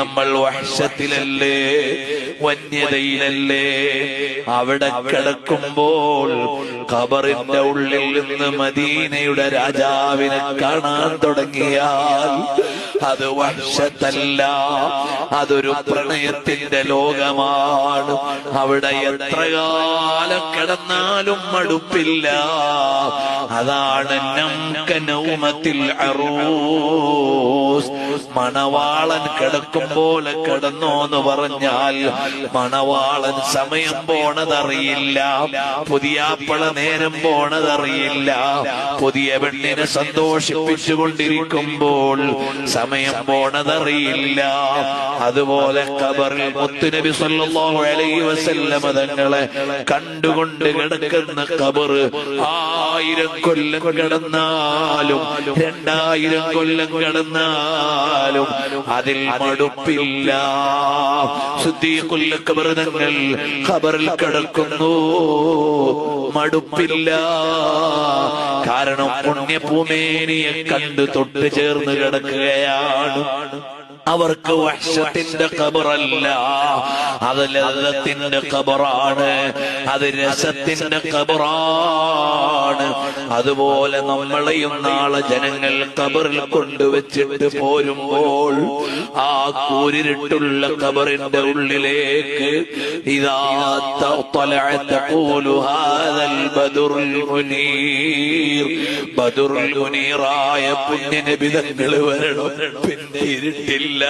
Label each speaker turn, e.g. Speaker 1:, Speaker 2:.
Speaker 1: നമ്മൾ വർഷത്തിലല്ലേ വന്യതയിലല്ലേ അവിടെ കിടക്കുമ്പോൾ ഖബറിന്റെ ഉള്ളിൽ നിന്ന് മദീനയുടെ രാജാവിനെ കാണാൻ തുടങ്ങിയാൽ അത് വർഷത്തല്ല അതൊരു പ്രണയത്തിന്റെ ലോകമാണ്. അവിടെ എത്ര കാലം കിടന്നാലും മടുപ്പില്ല. അതാണ് നൗമത്തിൽ മണവാളൻ കിടക്കും പോലെ കിടന്നോ എന്ന് പറഞ്ഞാൽ മണവാളൻ സമയം പോണതറിയില്ല. പുതിയാപ്പള നേരം പോണതറിയില്ല. പുതിയ പെണ്ണിനെ സന്തോഷിപ്പിച്ചുകൊണ്ടിരിക്കുമ്പോൾ സമയം പോണതറിയില്ല. അതുപോലെ കബറിൽ മുത്തുനബി സല്ലല്ലാഹു അലൈഹി വസല്ലമ തങ്ങളെ കണ്ടുകൊണ്ട് കിടക്കുന്ന കബറ് ആയിരം കൊല്ലം കടന്നാലും രണ്ടായിരം കൊല്ലം കടന്നാലും അതിൽ മടുപ്പില്ല. ശുദ്ധീകുല്ല കബറിതങ്ങൾ ഖബറിൽ കിടക്കുന്നു. മടുപ്പില്ല. കാരണം പുണ്യഭൂമേനിയെ കണ്ട് തൊട്ട് ചേർന്ന് കിടക്കുകയാണ്. അവർക്ക് വർഷത്തിന്റെ കബറല്ല അത് ഖബറാണ്. അത് രസത്തിന്റെ കബറാണ്. അതുപോലെ നമ്മളെയും നാളെ ജനങ്ങൾ കബറിൽ കൊണ്ടുവച്ചിട്ട് പോരുമ്പോൾ ആ കൂരിട്ടുള്ള കബറിന്റെ ഉള്ളിലേക്ക് ഇതാ ബദുറുൽ മുനീറായ വരണം? പിന്നെ ഇരുട്ടില്ല